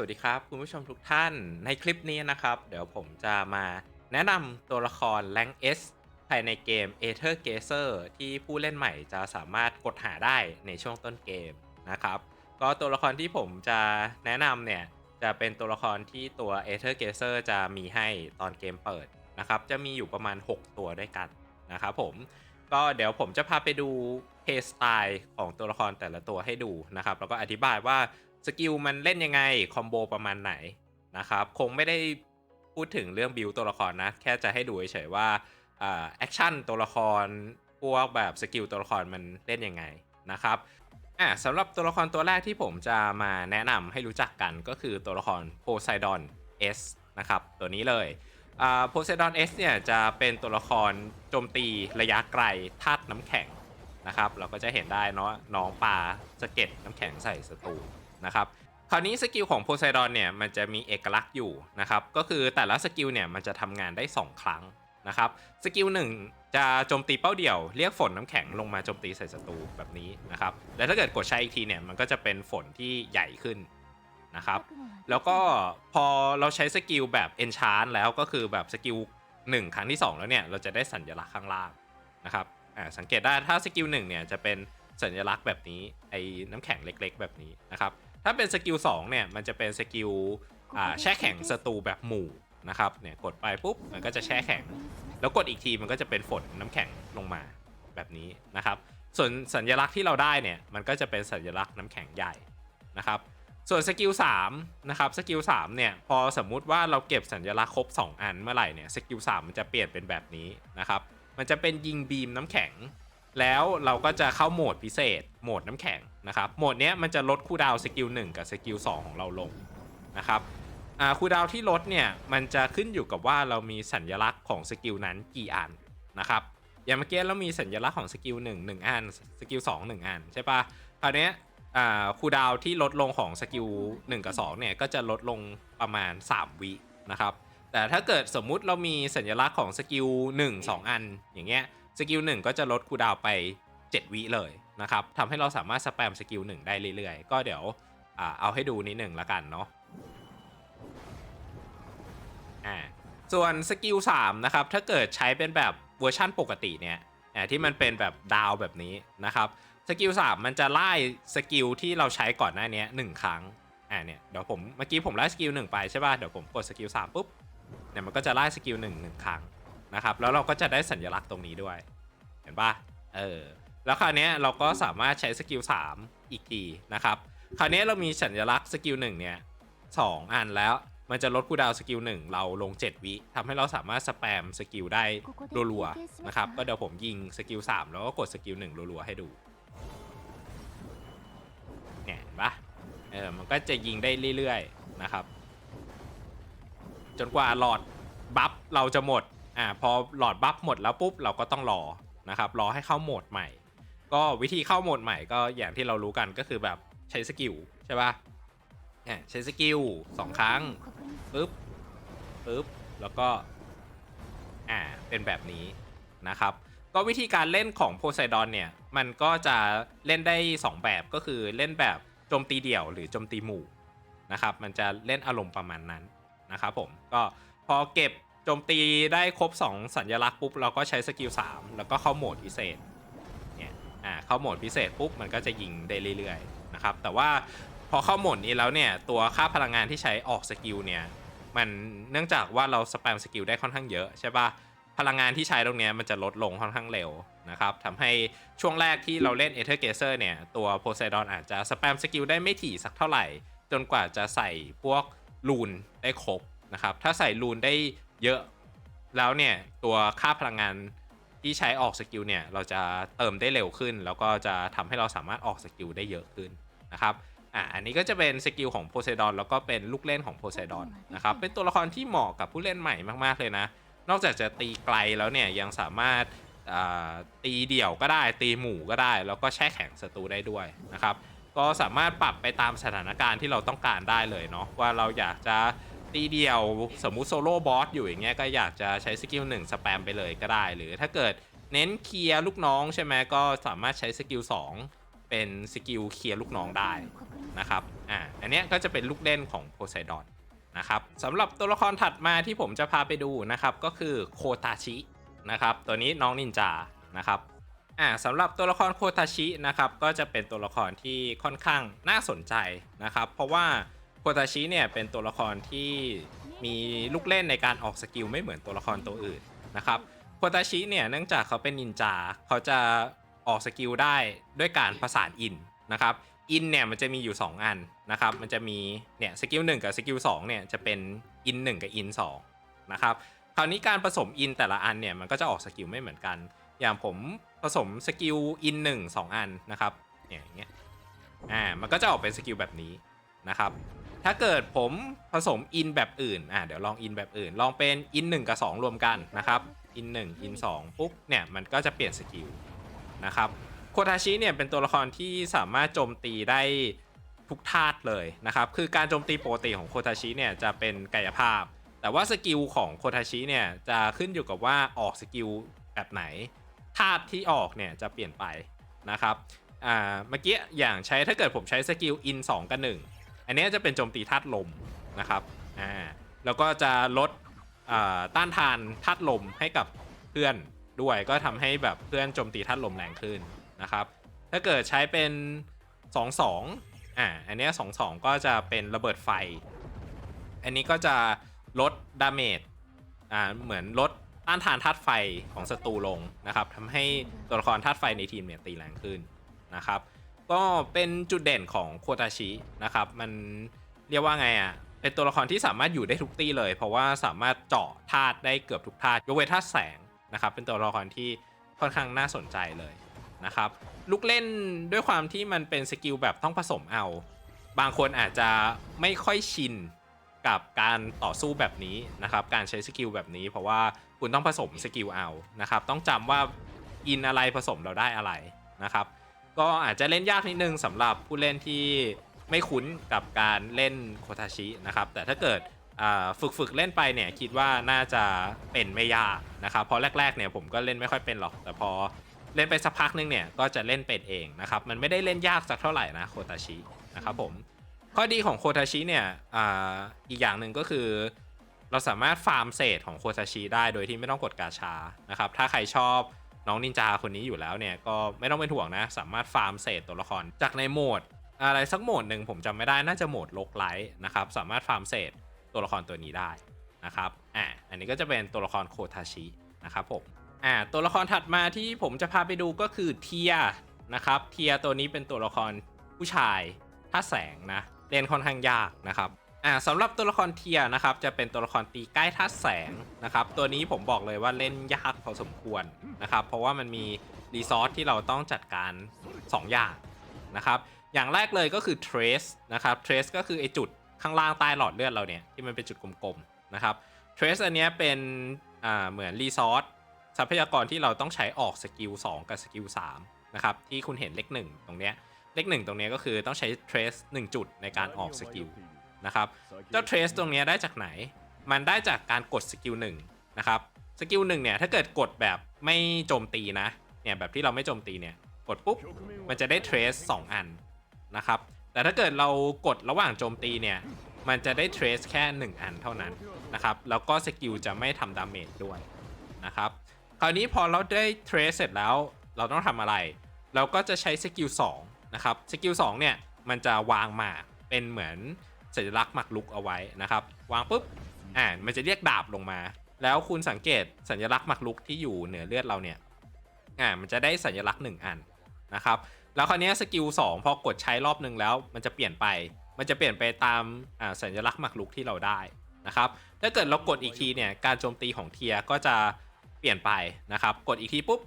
วัสดีครับ คุณผู้ชมทุกท่านในคลิปนี้นะครับ เดี๋ยวผมจะมาแนะนำตัวละคร Rank S ภายในเกม Aether Gazer ที่ผู้เล่นใหม่จะสามารถกดหาได้ในช่วงต้นเกมนะครับ ก็ตัวละครที่ผมจะแนะนำเนี่ย จะเป็นตัวละครที่ตัว Aether Gazer จะมีให้ตอนเกมเปิดนะครับ จะมีอยู่ประมาณ 6 ตัวด้วยกันนะครับผมก็เดี๋ยวผมจะพาไปดูเพย์สไตล์ของตัวละครแต่ละตัวให้ดูนะครับ แล้วก็อธิบายว่า สกิลมันเล่นยังไง คอมโบประมาณไหนนะครับ คงไม่ได้พูดถึงเรื่องบิวตัวละครนะ แค่จะให้ดูเฉยๆว่าแอคชั่นตัวละครพวกแบบสกิลตัวละครมันเล่นยังไงนะครับอะสำหรับตัวละครตัวแรกที่ผมจะมาแนะนำให้รู้จักกันก็คือตัวละครโพไซดอน S นะครับ ตัวนี้เลยโพไซดอน S เนี่ยจะเป็นตัวละครโจมตีระยะไกลธาตุน้ำแข็งนะครับ เราก็จะเห็นได้เนาะน้องปลาสะเก็ดน้ำแข็งใส่ศัตรู นะครับคราวนี้สกิลของโพไซดอนเนี่ยมันจะมีเอกลักษณ์อยู่นะครับก็คือแต่ละสกิลเนี่ยมันจะทำงานได้ 2 ครั้งนะครับสกิลหนึ่งจะโจมตีเป้าเดี่ยวเรียกฝนน้ำแข็งลงมาโจมตีใส่ศัตรูแบบนี้นะครับและถ้าเกิดกดใช้อีกทีเนี่ยมันก็จะเป็นฝนที่ใหญ่ขึ้นนะครับแล้วก็พอเราใช้สกิลแบบ Enchant แล้วก็คือแบบสกิล1ครั้งที่ 2 แล้วเนี่ยเราจะได้สัญลักษณ์ข้างล่างนะครับอ่าสังเกตได้ถ้าสกิล1เนี่ยจะเป็นสัญลักษณ์แบบนี้ไอ้น้ำแข็งเล็กๆ แบบนี้นะครับ ถ้าเป็นสกิล2เนี่ยมันจะเป็นสกิลแช่แข็งศัตรูแบบหมู่นะครับเนี่ยกดไปปุ๊บมันก็จะแช่แข็ง แล้วกดอีกทีมันก็จะเป็นฝนน้ำแข็งลงมาแบบนี้นะครับ ส่วนสัญลักษณ์ที่เราได้เนี่ยมันก็จะเป็นสัญลักษณ์น้ำแข็งใหญ่นะครับส่วนสกิล3นะครับสกิล3เนี่ยพอสมมุติว่าเราเก็บสัญลักษณ์ครบ 2 อันเมื่อไหร่เนี่ยสกิล3มันจะเปลี่ยนเป็นแบบนี้นะครับมันจะเป็นยิงบีมน้ำแข็ง แล้วเราก็จะเข้าโหมดพิเศษ โหมดน้ำแข็งนะครับ โหมดนี้มันจะลดคูดาวสกิล1กับสกิล2ของเราลงนะครับคูดาวที่ลดเนี่ยมันจะขึ้นอยู่กับว่าเรามีสัญลักษณ์ของสกิลนั้นกี่อันนะครับอย่างเมื่อกี้เรามีสัญลักษณ์ของสกิล1 1อันสกิล2 1อันใช่ปะคราวนี้คูดาวที่ลดลงของสกิล1กับ2เนี่ยก็จะลดลงประมาณ 3 วินะครับแต่ถ้าเกิดสมมุติเรามีสัญลักษณ์ของสกิล1 2 อันอย่างเงี้ย สกิลหนึ่งก็จะลดคูดาวไป 7 วิเลยนะครับทำให้เราสามารถสแปมสกิลหนึ่งได้เรื่อยๆ ก็เดี๋ยวอเอาให้ดูนิดหนึ่งละกันเนาะอ่าส่วนสกิล3นะครับถ้าเกิดใช้เป็นแบบเวอร์ชั่นปกติเนี่ยอ่าที่มันเป็นแบบดาวแบบนี้นะครับสกิล3มันจะไล่สกิลที่เราใช้ก่อนหน้านี้หนึ่งครั้งอ่าเนี่ยเดี๋ยวผมเมื่อกี้ผมไล่สกิลหนึ่งไปใช่ป่ะเดี๋ยวผมกดสกิล3ปุ๊บเนี่ยมันก็จะไล่สกิลหนึ่งหนึ่งครั้ง นะครับ แล้วเราก็จะได้สัญลักษณ์ตรงนี้ด้วย เห็นปะเออ แล้วคราวนี้เราก็สามารถใช้สกิล3อีกทีนะครับ คราวนี้เรามีสัญลักษณ์สกิล1เนี่ยสองอันแล้วมันจะลดคูดาวสกิล1เราลง 7 วิทำให้เราสามารถสแปมสกิลได้รัวๆนะครับ ก็เดี๋ยวผมยิงสกิล3แล้วก็กดสกิล1รัวๆให้ดูเนี่ยเห็นปะเออมันก็จะยิงได้เรื่อยๆนะครับ จนกว่าหลอดบัฟเราจะหมด อ่าพอหลอดบัฟหมดแล้วปุ๊บเราก็ต้องรอนะครับรอให้เข้าโหมดใหม่ ก็วิธีเข้าโหมดใหม่ก็อย่างที่เรารู้กันก็คือแบบใช้สกิลใช่ปะ่ะใช้สกิลสองครั้งปึ๊บปึ๊บแล้วก็อ่าเป็นแบบนี้นะครับ ก็วิธีการเล่นของโพไซดอนเนี่ย มันก็จะเล่นได้ 2 แบบก็คือเล่นแบบโจมตีเดี่ยวหรือโจมตีหมู่นะครับ มันจะเล่นอารมณ์ประมาณนั้นนะครับผมก็พอเก็บ โจมตีได้ครบ 2 สัญลักษณ์ปุ๊บเราก็ใช้สกิล3แล้วก็เข้าโหมดพิเศษเนี่ยอ่าเข้าโหมดพิเศษปุ๊บมันก็จะยิงได้เรื่อยๆนะครับแต่ว่าพอเข้าโหมดนี้แล้วเนี่ยตัวค่าพลังงานที่ใช้ออกสกิลเนี่ยมันเนื่องจากว่าเราสแปมสกิลได้ค่อนข้างเยอะใช่ปะพลังงานที่ใช้ตรงนี้มันจะลดลงค่อนข้างเร็วนะครับทำให้ช่วงแรกที่เราเล่นเอเธอร์เกเซอร์เนี่ยตัวโพไซดอนอาจจะสแปมสกิลได้ไม่ถี่สักเท่าไหร่ จนกว่าจะใส่พวกลูนได้ครบนะครับถ้าใส่ลูนได้ เยอะ แล้วเนี่ยตัวค่าพลังงานที่ใช้ออกสกิลเนี่ยเราจะเติมได้เร็วขึ้น แล้วก็จะทำให้เราสามารถออกสกิลได้เยอะขึ้นนะครับอะอันนี้ก็จะเป็นสกิลของโพไซดอนแล้วก็เป็นลูกเล่นของโพไซดอนนะครับเป็นตัวละครที่เหมาะกับผู้เล่นใหม่มากๆเลยนะ นอกจากจะตีไกลแล้วเนี่ยยังสามารถตีเดี่ยวก็ได้ตีหมู่ก็ได้ แล้วก็แช่แข็งศัตรูได้ด้วยนะครับก็สามารถปรับไปตามสถานการณ์ที่เราต้องการได้เลยเนาะว่าเราอยากจะ ตีเดียวสมมุติโซโล่บอสอยู่อย่างเงี้ยก็อยากจะใช้สกิลหนึ่งสแปมไปเลยก็ได้ หรือถ้าเกิดเน้นเคลียร์ลูกน้องใช่ไหมก็สามารถใช้สกิล2เป็นสกิลเคลียร์ลูกน้องได้นะครับอ่าอันเนี้ยก็จะเป็นลูกเล่นของโพไซดอนนะครับสำหรับตัวละครถัดมาที่ผมจะพาไปดูนะครับก็คือโคตาชินะครับตัวนี้น้องนินจานะครับอ่าสำหรับตัวละครโคตาชินะครับก็จะเป็นตัวละครที่ค่อนข้างน่าสนใจนะครับ เพราะว่า โคตาชิเนี่ยเป็นตัวละครที่มีลูกเล่นในการออกสกิลไม่เหมือนตัวละครตัวอื่นนะครับโคตาชิเนี่ยเนื่องจากเขาเป็นนินจาเขาจะออกสกิลได้ด้วยการประสานอินนะครับอินเนี่ยมันจะมีอยู่ 2 อันนะครับมันจะมีเนี่ยสกิล1กับสกิล2เนี่ยจะเป็นอิน1กับอิน2นะครับคราวนี้การผสมอินแต่ละอันเนี่ยมันก็จะออกสกิลไม่เหมือนกัน อย่างผมผสมสกิลอินหนึ่งสองอันนะครับเนี่ยอย่างเงี้ยอ่ามันก็จะออกเป็นสกิลแบบนี้นะครับ ถ้าเกิดผมผสมอินแบบอื่น อ่าเดี๋ยวลองอินแบบอื่น ลองเป็นอินหนึ่งกับสองรวมกันนะครับอินหนึ่งอินสองปุ๊บเนี่ยมันก็จะเปลี่ยนสกิลนะครับโคทาชิเนี่ยเป็นตัวละครที่สามารถโจมตีได้ทุกธาตุเลยนะครับ คือการโจมตีปกติของโคทาชิเนี่ยจะเป็นกายภาพ แต่ว่าสกิลของโคทาชิเนี่ยจะขึ้นอยู่กับว่าออกสกิลแบบไหนธาตุที่ออกเนี่ยจะเปลี่ยนไปนะครับ อ่า เมื่อกี้อย่างใช้ถ้าเกิดผมใช้สกิลอิน2กับ1 อันนี้จะเป็นโจมตีธาตุลมนะครับอ่าแล้วก็จะลดอ่าต้านทานธาตุลมให้กับเพื่อนด้วยก็ทำให้แบบเพื่อนโจมตีธาตุลมแรงขึ้นนะครับ ถ้าเกิดใช้เป็น 2 2อ่าอันนี้2 2 ก็จะเป็นระเบิดไฟ อันนี้ก็จะลดดาเมจอ่าเหมือนลดต้านทานธาตุไฟของศัตรูลงนะครับทำให้ตัวละครธาตุไฟในทีมเนี่ยตีแรงขึ้นนะครับ ก็เป็นจุดเด่นของโคตาชินะครับ มันเรียกว่าไงอะ เป็นตัวละครที่สามารถอยู่ได้ทุกตีเลย เพราะว่าสามารถเจาะธาตุได้เกือบทุกธาตุยกเว้นธาตุแสงนะครับ เป็นตัวละครที่ค่อนข้างน่าสนใจเลยนะครับ ลูกเล่นด้วยความที่มันเป็นสกิลแบบต้องผสมเอา บางคนอาจจะไม่ค่อยชินกับการต่อสู้แบบนี้นะครับ การใช้สกิลแบบนี้ เพราะว่าคุณต้องผสมสกิลเอานะครับ ต้องจำว่าอินอะไรผสมเราได้อะไรนะครับ ก็อาจจะเล่นยากนิดนึงสำหรับผู้เล่นที่ไม่คุ้นกับการเล่นโคทาชินะครับ แต่ถ้าเกิดฝึกฝึกเล่นไปเนี่ยคิดว่าน่าจะเป็นไม่ยากนะครับเพราะแรกๆเนี่ยผมก็เล่นไม่ค่อยเป็นหรอก แต่พอเล่นไปสักพักนึงเนี่ยก็จะเล่นเป็นเองนะครับมันไม่ได้เล่นยากสักเท่าไหร่นะโคทาชินะครับผมข้อดีของโคทาชิเนี่ยอ,อีกอย่างหนึ่งก็คือ เราสามารถฟาร์มเศษของโคทาชิได้โดยที่ไม่ต้องกดกาชานะครับถ้าใครชอบ น้องนินจาคนนี้อยู่แล้วเนี่ยก็ไม่ต้องเป็นห่วงนะ สามารถฟาร์มเศษตัวละคร จากในโหมด อะไรสักโหมดหนึ่งผมจำไม่ได้น่าจะโหมดลกไลท์นะครับสามารถฟาร์มเศษตัวละครตัวนี้ได้นะครับอ่าอันนี้ก็จะเป็นตัวละครโคทาชินะครับผมอ่าตัวละครถัดมาที่ผมจะพาไปดูก็คือเทียนะครับเทียตัวนี้เป็นตัวละครผู้ชายท่าแสงนะเล่นค่อนข้างยากนะครับ อ่าสำหรับตัวละครเทียนะครับจะเป็นตัวละครตีใกล้ทัดแสงนะครับตัวนี้ผมบอกเลยว่าเล่นยากพอสมควรนะครับเพราะว่ามันมีรีซอสที่เราต้องจัดการ 2 อย่างนะครับอย่างแรกเลยก็คือ trace นะครับ trace ก็คือไอจุดข้างล่างใต้หลอดเลือดเราเนี่ยที่มันเป็นจุดกลมๆนะครับ trace อันนี้เป็นอ่าเหมือนรีซอสทรัพยากรที่เราต้องใช้ออกสกิล2กับสกิล3นะครับที่คุณเห็นเลขหนึ่งตรงเนี้ยเลขหนึ่งตรงเนี้ยก็คือต้องใช้ trace 1 จุดในการออกสกิล นะครับ เจ้า trace ตรงนี้ได้จากไหน มันได้จากการกดสกิลหนึ่งนะครับสกิลหนึ่งเนี่ยถ้าเกิดกดแบบไม่โจมตีนะเนี่ยแบบที่เราไม่โจมตีเนี่ยกดปุ๊บมันจะได้ trace 2อันนะครับแต่ถ้าเกิดเรากดระหว่างโจมตีเนี่ยมันจะได้ trace แค่ 1 อันเท่านั้นนะครับแล้วก็สกิลจะไม่ทำดาเมจด้วยนะครับคราวนี้พอเราได้ trace เสร็จแล้วเราต้องทำอะไร เราก็จะใช้สกิล2นะครับสกิล2เนี่ยมันจะวางหมากเป็นเหมือน สัญลักษณ์หมากลุกเอาไว้นะครับ วางปุ๊บอ่ามันจะเรียกดาบลงมา แล้วคุณสังเกตสัญลักษณ์หมากลุกที่อยู่เหนือเลือดเราเนี่ยอ่ามันจะได้สัญลักษณ์ 1 อันนะครับแล้วคราวนี้สกิล2พอกดใช้รอบหนึ่งแล้ว มันจะเปลี่ยนไป มันจะเปลี่ยนไปตามอ่าสัญลักษณ์หมากลุกที่เราได้นะครับถ้าเกิดเรากดอีกทีเนี่ยการโจมตีของเทียก็จะเปลี่ยนไปนะครับ กดอีกทีปุ๊บ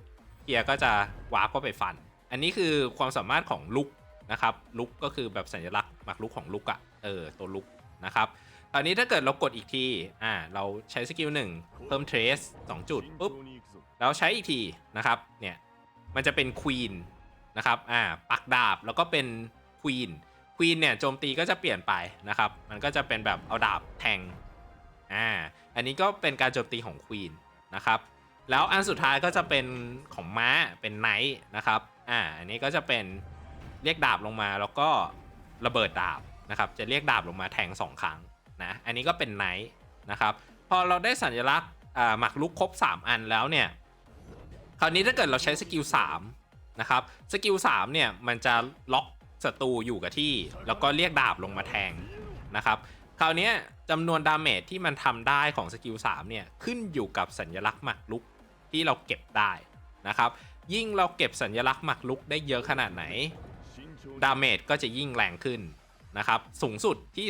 เทียก็จะวาร์ปเข้าไปฟัน อันนี้คือความสามารถของลุกนะครับลุกก็คือแบบสัญลักษณ์หมากลุกของลุกอะ เออตัวลุกนะครับตอนนี้ถ้าเกิดเรากดอีกทีอ่าเราใช้สกิลหนึ่งเพิ่ม trace 2จุดปุ๊บแล้วใช้อีกทีนะครับเนี่ยมันจะเป็นควีนนะครับอ่าปักดาบแล้วก็เป็นควีนควีนเนี่ยโจมตีก็จะเปลี่ยนไปนะครับ มันก็จะเป็นแบบเอาดาบแทงอ่าอันนี้ก็เป็นการโจมตีของควีนนะครับแล้วอันสุดท้ายก็จะเป็นของม้าเป็นไนท์นะครับอ่าอันนี้ก็จะเป็นเรียกดาบลงมาแล้วก็ระเบิดดาบ นะครับจะเรียกดาบลงมาแทงสองครั้งนะอันนี้ก็เป็นไนท์นะครับพอเราได้สัญลักษณ์หมักลุกครบ 3 อันแล้วเนี่ยคราวนี้ถ้าเกิดเราใช้สกิล3นะครับสกิล3เนี่ยมันจะล็อกศัตรูอยู่กับที่ แล้วก็เรียกดาบลงมาแทงนะครับคราวนี้จำนวนดาเมจที่มันทำได้ของสกิล3เนี่ยขึ้นอยู่กับสัญลักษณ์หมักลุกที่เราเก็บได้นะครับยิ่งเราเก็บสัญลักษณ์หมักลุกได้เยอะขนาดไหนดาเมจก็จะยิ่งแรงขึ้น นะครับสูงสุดที่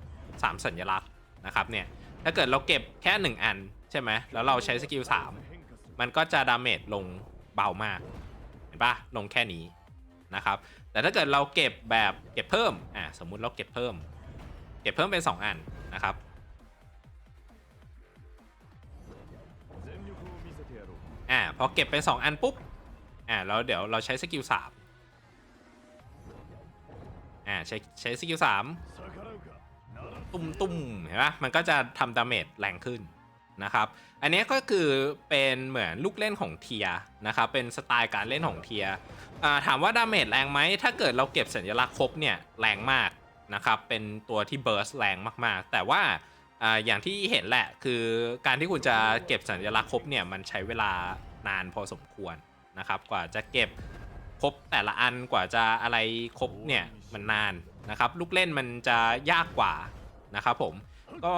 3 3 สัญลักษณ์นะครับเนี่ยถ้าเกิดเราเก็บแค่ 1 อันใช่ไหมแล้วเราใช้สกิล3มันก็จะดาเมจลงเบามากเห็นปะลงแค่นี้นะครับแต่ถ้าเกิดเราเก็บแบบเก็บเพิ่มอ่าสมมุติเราเก็บเพิ่ม เก็บเพิ่มเป็น 2 อันนะครับอ่าพอเก็บเป็น 2 อันปุ๊บอ่าแล้วเดี๋ยวเราใช้สกิล3 อ่าใช้ใช้สกิล3ตุ้มตุ้มเห็นปะมันก็จะทำดาเมจแรงขึ้นนะครับ อันนี้ก็คือเป็นเหมือนลูกเล่นของเทียนะครับ เป็นสไตล์การเล่นของเทียถามว่าดาเมจแรงไหม ถ้าเกิดเราเก็บสัญลักษณ์ครบเนี่ยแรงมากนะครับ เป็นตัวที่เบิร์สแรงมากๆ แต่ว่าอ่าอย่างที่เห็นแหละคือการที่คุณจะเก็บสัญลักษณ์ครบเนี่ยมันใช้เวลานานพอสมควรนะครับ กว่าจะเก็บครบแต่ละอันกว่าจะอะไรครบเนี่ย มันนานนะครับ ลูกเล่นมันจะยากกว่านะครับผมก็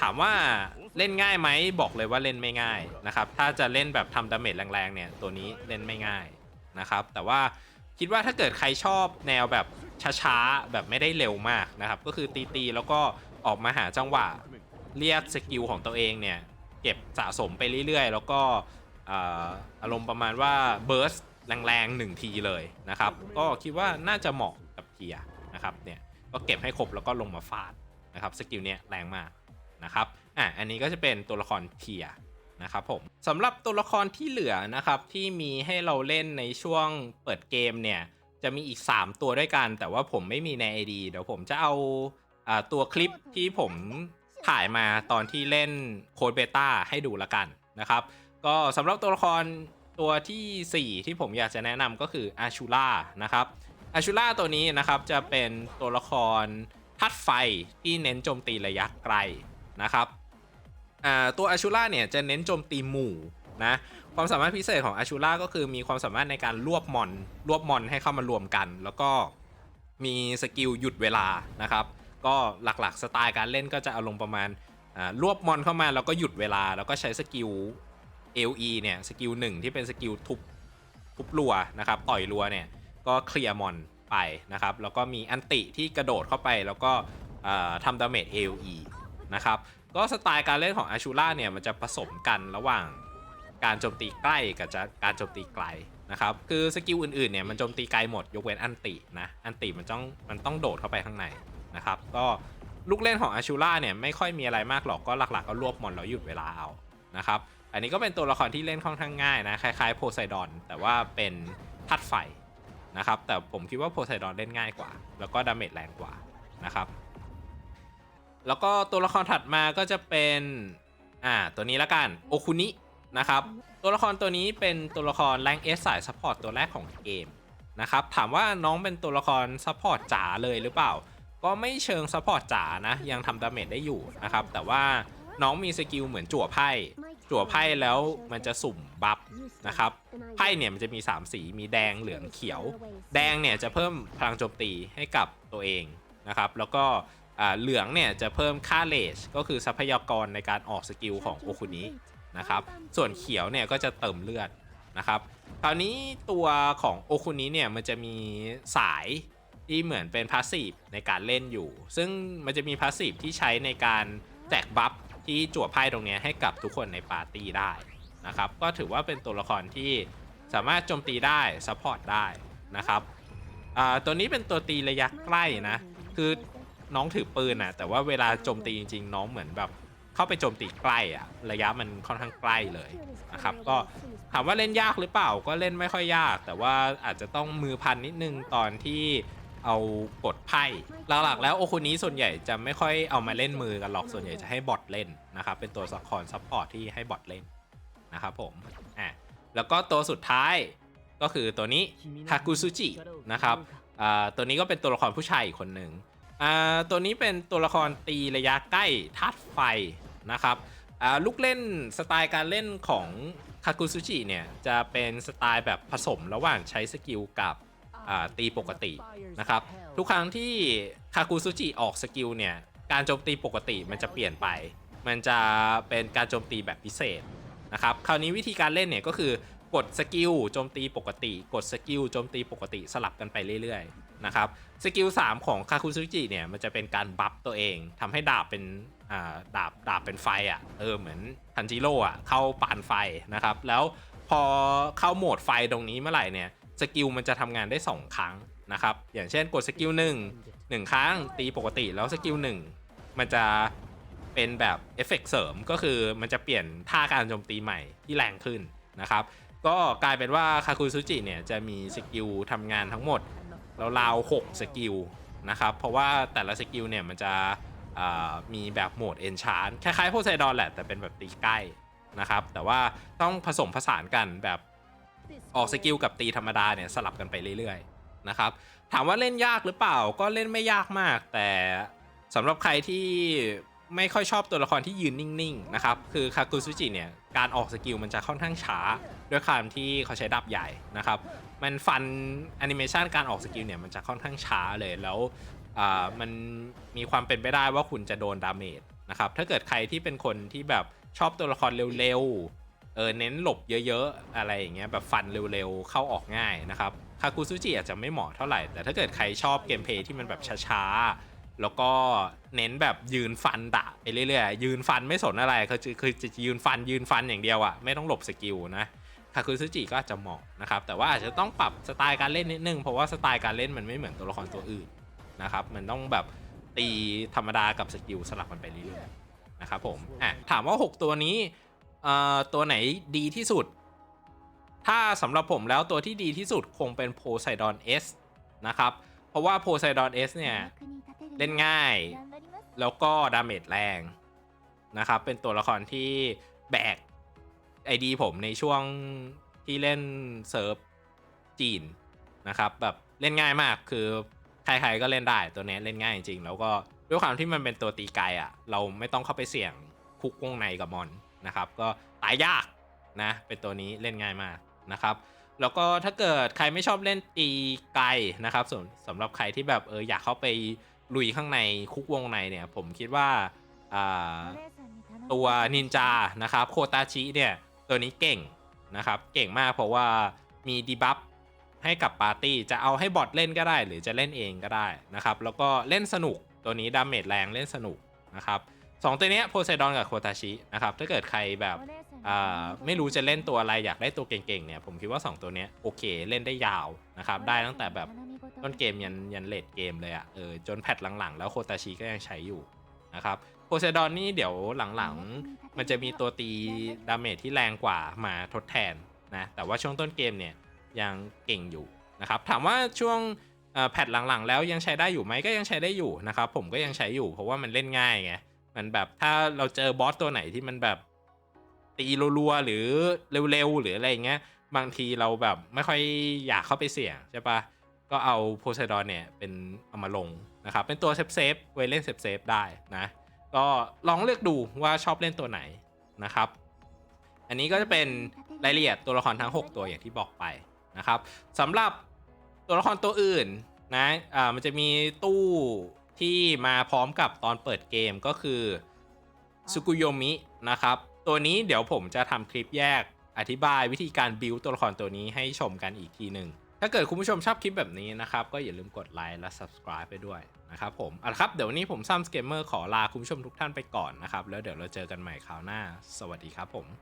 ถามว่าเล่นง่ายไหมบอกเลยว่าเล่นไม่ง่ายนะครับ ถ้าจะเล่นแบบทำดาเมจแรงๆเนี่ยตัวนี้เล่นไม่ง่ายนะครับ แต่ว่าคิดว่าถ้าเกิดใครชอบแนวแบบช้าๆแบบไม่ได้เร็วมากนะครับ ก็คือตีๆแล้วก็ออกมาหาจังหวะเรียกสกิลของตัวเองเนี่ยเก็บสะสมไปเรื่อยๆ แล้วก็อาอารมณ์ประมาณว่าเบิร์สแรงๆหนึ่งทีเลยนะครับ ก็คิดว่าน่าจะเหมาะ กับเทียนะครับเนี่ยก็เก็บให้ครบแล้วก็ลงมาฟาดนะครับสกิลเนี้ยแรงมากนะครับอะอันนี้ก็จะเป็นตัวละครเทียนะครับผมสำหรับตัวละครที่เหลือนะครับที่มีให้เราเล่นในช่วงเปิดเกมเนี่ยจะมีอีก 3 ตัวด้วยกัน แต่ว่าผมไม่มีใน ID เดี๋ยวผมจะเอาอตัวคลิปที่ผมถ่ายมาตอนที่เล่นโค้ดเบต้าให้ดูละกันนะครับก็สำหรับตัวละครตัวทีสี่4 ที่ผมอยากจะแนะนำก็คืออาชูล่านะครับ อาชูล่าตัวนี้นะครับจะเป็นตัวละครธาตุไฟที่เน้นโจมตีระยะไกลนะครับตัวอาชูล่าเนี่ยจะเน้นโจมตีหมู่นะความสามารถพิเศษของอาชูล่าก็คือมีความสามารถในการรวบมอนรวบมอนให้เข้ามารวมกัน แล้วก็มีสกิลหยุดเวลานะครับก็หลักๆสไตล์การเล่นก็จะเอารมณ์ประมาณรวบมอนเข้ามาแล้วก็หยุดเวลา แล้วก็ใช้สกิล LE เนี่ยสกิลหนึ่งที่เป็นสกิลทุบทุบรัวนะครับต่อยรัวเนี่ย ก็เคลียร์มอนไปนะครับ แล้วก็มีอันติที่กระโดดเข้าไปแล้วก็ทำดาเมจ AOE นะครับ ก็สไตล์การเล่นของอาชูล่าเนี่ยมันจะผสมกันระหว่างการโจมตีใกล้กับจะการโจมตีไกลนะครับ คือสกิลอื่นๆเนี่ยมันโจมตีไกลหมดยกเว้นอันตินะ อันติมันต้องมันต้องโดดเข้าไปข้างในนะครับ ก็ลูกเล่นของอาชูล่าเนี่ยไม่ค่อยมีอะไรมากหรอกก็หลักๆ ก็รวบมอนแล้วหยุดเวลาเอานะครับ อันนี้ก็เป็นตัวละครที่เล่นค่อนข้างง่ายนะคล้ายๆโพไซดอนแต่ว่าเป็นธาตุไฟ นะครับ แต่ผมคิดว่าโพไซดอนเล่นง่ายกว่า แล้วก็ดาเมจแรงกว่านะครับ แล้วก็ตัวละครถัดมาก็จะเป็นอ่าตัวนี้ละกันโอคุนินะครับตัวละครตัวนี้เป็นตัวละครแรงเอสสายซัพพอร์ตตัวแรกของเกมนะครับถามว่าน้องเป็นตัวละครซัพพอร์ตจ๋าเลยหรือเปล่า ก็ไม่เชิงซัพพอร์ตจ๋านะยังทำดาเมจได้อยู่นะครับแต่ว่า น้องมีสกิลเหมือนจั่วไพ่ จั่วไพ่แล้วมันจะสุ่มบัฟนะครับ ไพ่เนี่ยมันจะมี 3 สี มีแดงเหลืองเขียว แดงเนี่ยจะเพิ่มพลังโจมตีให้กับตัวเองนะครับ แล้วก็อ่าเหลืองเนี่ยจะเพิ่มค่าเลชก็คือทรัพยากรในการออกสกิลของโอคุนินะครับ ส่วนเขียวเนี่ยก็จะเติมเลือดนะครับ คราวนี้ตัวของโอคุนิเนี่ยมันจะมีสายที่เหมือนเป็นพาสซีฟในการเล่นอยู่ ซึ่งมันจะมีพาสซีฟที่ใช้ในการแจกบัฟ ที่จั่วไพ่ตรงนี้ให้กับทุกคนในปาร์ตี้ได้นะครับ ก็ถือว่าเป็นตัวละครที่สามารถโจมตีได้ซัพพอร์ตได้นะครับตัวนี้เป็นตัวตีระยะใกล้นะ คือน้องถือปืนนะแต่ว่าเวลาโจมตีจริง ๆ น้องเหมือนแบบเข้าไปโจมตีใกล้อะระยะมันค่อนข้างใกล้เลยนะครับก็ถามว่าเล่นยากหรือเปล่าก็เล่นไม่ค่อยยาก แต่ว่าอาจจะต้องมือพันนิดนึงตอนที่ เอากดไพ่หลักๆแล้วโอคุนี้ส่วนใหญ่จะไม่ค่อยเอามาเล่นมือกันหรอกส่วนใหญ่จะให้บอทเล่นนะครับเป็นตัวซัพพอร์ตซัพพอร์ตที่ให้บอทเล่นนะครับผมอะแล้วก็ตัวสุดท้ายก็คือตัวนี้ทากุซุจินะครับอ่าตัวนี้ก็เป็นตัวละครผู้ชายอีกคนหนึ่งอ่าตัวนี้เป็นตัวละครตีระยะใกล้ธาตุไฟนะครับอ่าลูกเล่นสไตล์การเล่นของคากุซุจิเนี่ยจะเป็นสไตล์แบบผสมระหว่างใช้สกิลกับ ตีปกตินะครับ ทุกครั้งที่คากุซุจิออกสกิลเนี่ย การโจมตีปกติมันจะเปลี่ยนไป มันจะเป็นการโจมตีแบบพิเศษนะครับคราวนี้วิธีการเล่นเนี่ยก็คือกดสกิลโจมตีปกติ กดสกิลโจมตีปกติสลับกันไปเรื่อยๆนะครับสกิล3ของคาคุซุจิเนี่ยมันจะเป็นการบัฟตัวเองทำให้ดาบเป็นดาบดาบเป็นไฟอะเออเหมือนทันจิโร่อะเข้าปานไฟนะครับแล้วพอเข้าโหมดไฟตรงนี้เมื่อไหร่เนี่ย สกิลมันจะทำงานได้ 2 ครั้งนะครับ อย่างเช่นกดสกิลหนึ่งหนึ่งครั้ง ตีปกติแล้วสกิลหนึ่งมันจะเป็นแบบเอฟเฟกต์เสริมก็คือมันจะเปลี่ยนท่าการโจมตีใหม่ที่แรงขึ้นนะครับ ก็กลายเป็นว่าคาคุซุจิเนี่ยจะมีสกิลทำงานทั้งหมดราวๆ6สกิลนะครับ เพราะว่าแต่ละสกิลเนี่ยมันจะมีแบบโหมดเอนชานคล้ายๆโพไซดอนแหละแต่เป็นแบบตีใกล้นะครับ แต่ว่าต้องผสมผสานกันแบบ ออกสกิลกับตีธรรมดาเนี่ยสลับกันไปเรื่อยๆนะครับ ถามว่าเล่นยากหรือเปล่าก็เล่นไม่ยากมาก แต่สำหรับใครที่ไม่ค่อยชอบตัวละครที่ยืนนิ่งๆนะครับ คือคากุซุจิเนี่ย การออกสกิลมันจะค่อนข้างช้า ด้วยความที่เขาใช้ดาบใหญ่นะครับ มันฟันแอนิเมชันการออกสกิลเนี่ยมันจะค่อนข้างช้าเลย แล้วมันมีความเป็นไปได้ว่าคุณจะโดนดาเมจนะครับ ถ้าเกิดใครที่เป็นคนที่แบบชอบตัวละครเร็วๆ เออเน้นหลบเยอะๆ อะไรอย่างเงี้ยแบบฟันเร็วๆ เข้าออกง่ายนะครับคากุซุจิอาจจะไม่เหมาะเท่าไหร่ แต่ถ้าเกิดใครชอบเกมเพลย์ที่มันแบบช้าๆ แล้วก็เน้นแบบยืนฟันดะไปเรื่อยๆ ยืนฟันไม่สนอะไรคือจะคือจะยืนฟันยืนฟันอย่างเดียวอะไม่ต้องหลบสกิลนะคากุซุจิก็อาจจะเหมาะนะครับแต่ว่าอาจจะต้องปรับสไตล์การเล่นนิดนึงเพราะว่าสไตล์การเล่นมันไม่เหมือนตัวละครตัวอื่นนะครับมันต้องแบบตีธรรมดากับสกิลสลับกันไปเรื่อยๆนะครับผมอะถามว่า 6 ตัวนี้ ตัวไหนดีที่สุด ถ้าสำหรับผมแล้วตัวที่ดีที่สุดคงเป็นโพไซดอน S นะครับ เพราะว่าโพไซดอน S เนี่ย เล่นง่าย แล้วก็ดาเมจแรงนะครับ เป็นตัวละครที่แบกไอดีผมในช่วงที่เล่นเซิร์ฟจีนนะครับ แบบเล่นง่ายมากคือใครๆก็เล่นได้ตัวเนี้ยเล่นง่ายจริงๆแล้วก็ด้วยความที่มันเป็นตัวตีไกลอะ่ะ เราไม่ต้องเข้าไปเสี่ยงคุกวงในกับมอน นะครับ ก็ตายยากนะ เป็นตัวนี้เล่นง่ายมากนะครับ แล้วก็ถ้าเกิดใครไม่ชอบเล่นตีไกลนะครับส่วนสำหรับใครที่แบบเอออยากเข้าไปลุยข้างในคุกวงในเนี่ย ผมคิดว่าตัวนินจานะครับโคตาชิเนี่ยตัวนี้เก่งนะครับ เก่งมากเพราะว่ามีดีบัฟให้กับปาร์ตี้จะเอาให้บอทเล่นก็ได้ หรือจะเล่นเองก็ได้นะครับ แล้วก็เล่นสนุกตัวนี้ดาเมจแรงเล่นสนุกนะครับ สองตัวเนี้โพไซดอนกับโคตาชินะครับถ้าเกิดใครแบบอ่าไม่รู้จะเล่นตัวอะไรอยากได้ตัวเก่งๆเนี่ยผมคิดว่า 2 ตัวเนี้ยโอเคเล่นได้ยาวนะครับได้ตั้งแต่แบบต้นเกมยันยันเลดเกมเลยอะ่ะเออจนแพทหลังๆ แล้วโคตาชิก็ยังใช้อยู่นะครับโพไซดอนนี่เดี๋ยวหลังๆ มันจะมีตัวตีดาเมจที่แรงกว่ามาทดแทนนะแต่ว่าช่วงต้นเกมเนี่ยยังเก่งอยู่นะครับถามว่าช่วงแพทหลังๆ แล้วยังใช้ได้อยู่ไหมก็ยังใช้ได้อยู่นะครับผมก็ยังใช้อยู่เพราะว่ามันเล่นง่ายไง มันแบบถ้าเราเจอบอสตัวไหนที่มันแบบตีรัวๆหรือเร็วๆหรืออะไรเงี้ย บางทีเราแบบไม่ค่อยอยากเข้าไปเสี่ยงใช่ปะก็เอาโพไซดอนเนี่ยเป็นเอามาลงนะครับ เป็นตัวเซฟเซฟไว้เล่นเซฟเซฟได้นะ ก็ลองเลือกดูว่าชอบเล่นตัวไหนนะครับ อันนี้ก็จะเป็นรายละเอียดตัวละครทั้ง 6 ตัวอย่างที่บอกไปนะครับสำหรับตัวละครตัวอื่นนะอ่ามันจะมีตู้ ที่มาพร้อมกับตอนเปิดเกมก็คือสุกุโยมินะครับ ตัวนี้เดี๋ยวผมจะทำคลิปแยกอธิบายวิธีการบิวตัวละครตัวนี้ให้ชมกันอีกทีหนึ่ง ถ้าเกิดคุณผู้ชมชอบคลิปแบบนี้นะครับ ก็อย่าลืมกดไลค์และ subscribe ไปด้วยนะครับผมเอาละครับ เดี๋ยววันนี้ผมซัมสเกมเมอร์ขอลาคุณผู้ชมทุกท่านไปก่อนนะครับ แล้วเดี๋ยวเราเจอกันใหม่คราวหน้า สวัสดีครับผม